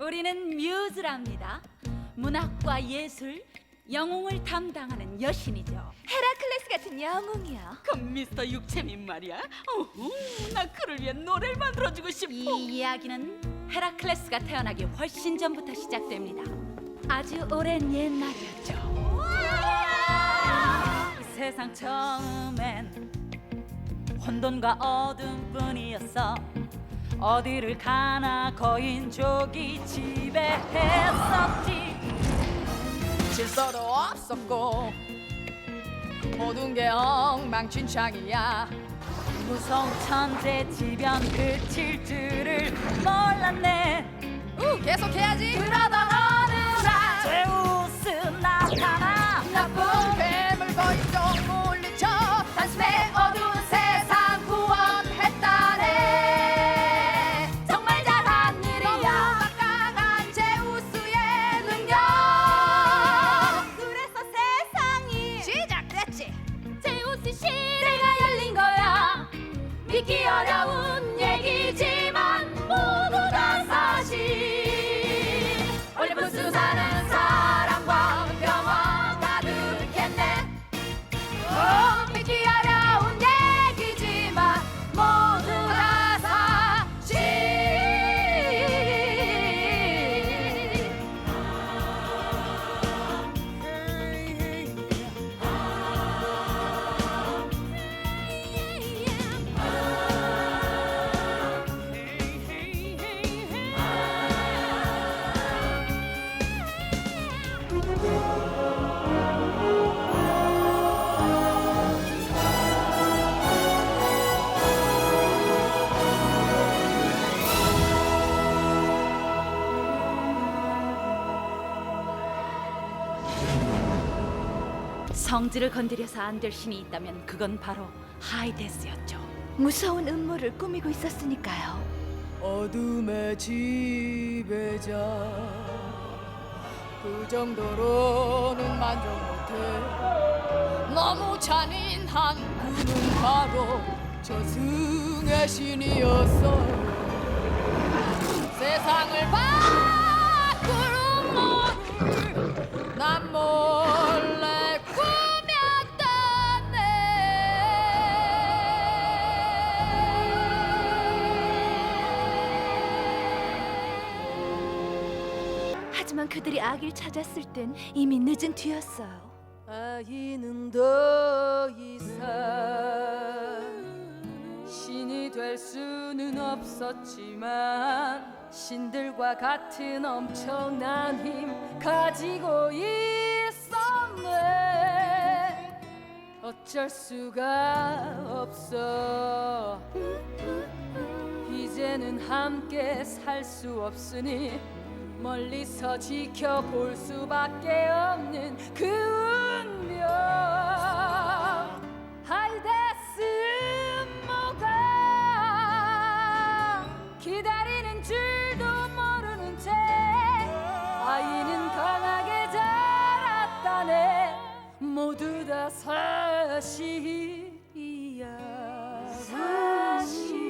우리는 뮤즈랍니다. 문학과 예술, 영웅을 담당하는 여신이죠. 헤라클레스 같은 영웅이요. 그럼 미스터 육체민 말이야? 어후, 나 그를 위해 노래를 만들어주고 싶어. 이 이야기는 헤라클레스가 태어나기 훨씬 전부터 시작됩니다. 아주 오랜 옛날이었죠. 이 세상 처음엔 혼돈과 어둠뿐이었어. 어디를 가나 거인족이 지배했었지. 질서도 없었고 모든 게 엉망진창이야 무서운 천재 지변 그칠 줄을 몰랐네. 우 계속해야지 그러던 어느 날 믿기 성질을 건드려서 안 될 신이 있다면 그건 바로 하이데스였죠. 무서운 음모를 꾸미고 있었으니까요. 어둠의 지배자 그 정도로는 만족 못해 너무 잔인한 그는 바로 저승의 신이었어 세상을 바 하지만 그들이 악을 찾았을 땐 이미 늦은 뒤였어요. 아이는 더 이상 신이 될 수는 없었지만 신들과 같은 엄청난 힘 가지고 있었네 어쩔 수가 없어 이제는 함께 살 수 없으니 멀리서 지켜볼 수밖에 없는 그 운명. 하이데스 뭐가? 기다리는 줄도 모르는 채 아이는 강하게 자랐다네. 모두 다 사실이야. 사실